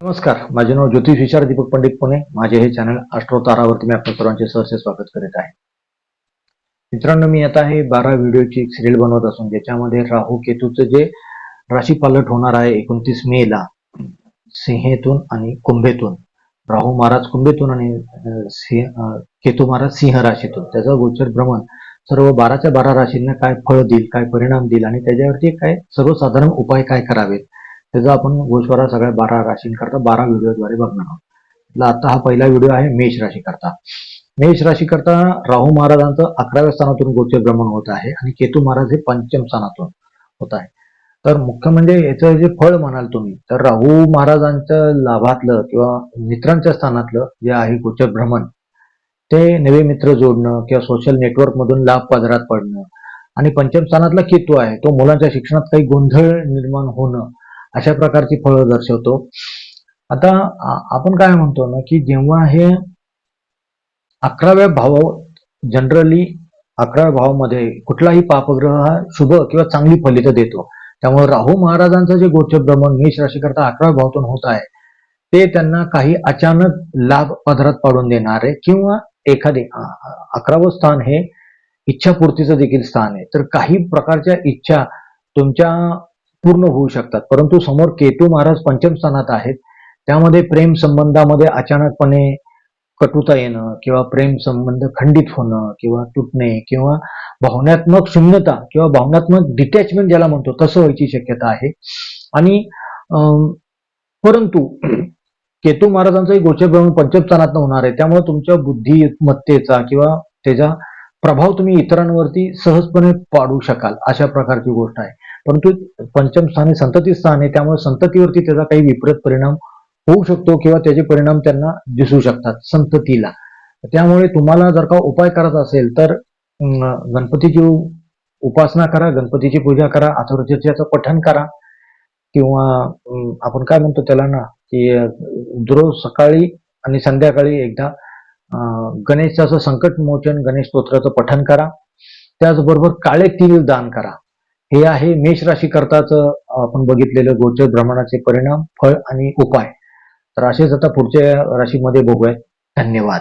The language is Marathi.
नमस्कार. माझे नाव ज्योतिष विचार दीपक पंडित पुणे. माझे हे चॅनल अष्ट्रो तारावरती मी आपल्या सर्वांचे सहर्ष स्वागत करीत आहे. मित्रांनो मी आता हे बारा व्हिडिओची एक सिरियल बनवत असून ज्याच्यामध्ये राहू केतूचं जे राशी पालट होणार आहे एकोणतीस मे ला सिंहेतून आणि कुंभेतून. राहू महाराज कुंभेतून आणि सिंह केतू महाराज सिंह राशीतून. त्याचं गोचर भ्रमण सर्व बाराच्या बारा राशींना काय फळ देईल काय परिणाम देईल आणि त्याच्यावरती काय सर्वसाधारण उपाय काय करावेत त्याचा आपण गोश्वरा सगळ्या बारा राशींकरता बारा व्हिडिओद्वारे बघणार आहोत. आता हा पहिला व्हिडिओ आहे मेष राशी करता मेष राशी करता राहू महाराजांचं अकराव्या स्थानातून गोचर भ्रमण होत आहे आणि केतू महाराज हे पंचम स्थानातून होत आहे. तर मुख्य म्हणजे याचं जे फळ म्हणाल तुम्ही तर राहू महाराजांचं लाभातलं किंवा मित्रांच्या स्थानातलं जे आहे गोचर भ्रमण ते नवे मित्र जोडणं किंवा सोशल नेटवर्क मधून लाभ पदरात पडणं. आणि पंचम स्थानातला केतू आहे तो मुलांच्या शिक्षणात काही गोंधळ निर्माण होणं अशा प्रकारची फळं दर्शवतो. आता आपण काय म्हणतो ना की जेव्हा हे अकराव्या भाव जनरली अकराव्या भावामध्ये कुठलाही पापग्रह हा शुभ किंवा चांगली फलित देतो. त्यामुळे राहू महाराजांचं जे गोचर भ्रमण मेष राशीकरता अकराव्या भावातून होत आहे ते त्यांना काही अचानक लाभ पदरात पाडून देणारे किंवा एखादे अकरावं स्थान हे इच्छापूर्तीचं देखील स्थान आहे. तर काही प्रकारच्या इच्छा तुमच्या पूर्ण होऊ शकतात. परंतु समोर केतू महाराज पंचम स्थानात आहेत. त्यामध्ये प्रेम संबंधामध्ये अचानकपणे कटुता येणं किंवा प्रेम संबंध खंडित होणं किंवा तुटणे किंवा भावनात्मक शून्यता किंवा भावनात्मक डिटॅचमेंट ज्याला म्हणतो तसं व्हायची शक्यता आहे. आणि अं, परंतु केतू महाराजांचाही गोचर भ्रमण पंचम स्थानात होणार आहे. त्यामुळे तुमच्या बुद्धिमत्तेचा किंवा त्याचा प्रभाव तुम्ही इतरांवरती सहजपणे पाडू शकाल. अशा प्रकारची गोष्ट आहे. परंतु पंचम स्थान हे संतती स्थान आहे त्यामुळे संततीवरती त्याचा काही विपरीत परिणाम होऊ शकतो किंवा त्याचे परिणाम त्यांना दिसू शकतात संततीला. त्यामुळे तुम्हाला जर का उपाय करायचा असेल तर गणपतीची उपासना करा गणपतीची पूजा करा अथर्वशीर्षाचं पठण करा. किंवा आपण काय म्हणतो त्याला ना की अं, दररोज सकाळी आणि संध्याकाळी एकदा गणेशाचं संकट मोचन गणेश स्तोत्राचं पठण करा. त्याचबरोबर काळे तिल दान करा. हे आहे मेष राशी करताच आपण बघितलेलं गोचर भ्रमणाचे परिणाम फळ आणि उपाय. तर असेच आता पुढच्या राशीमध्ये बघूयात. धन्यवाद.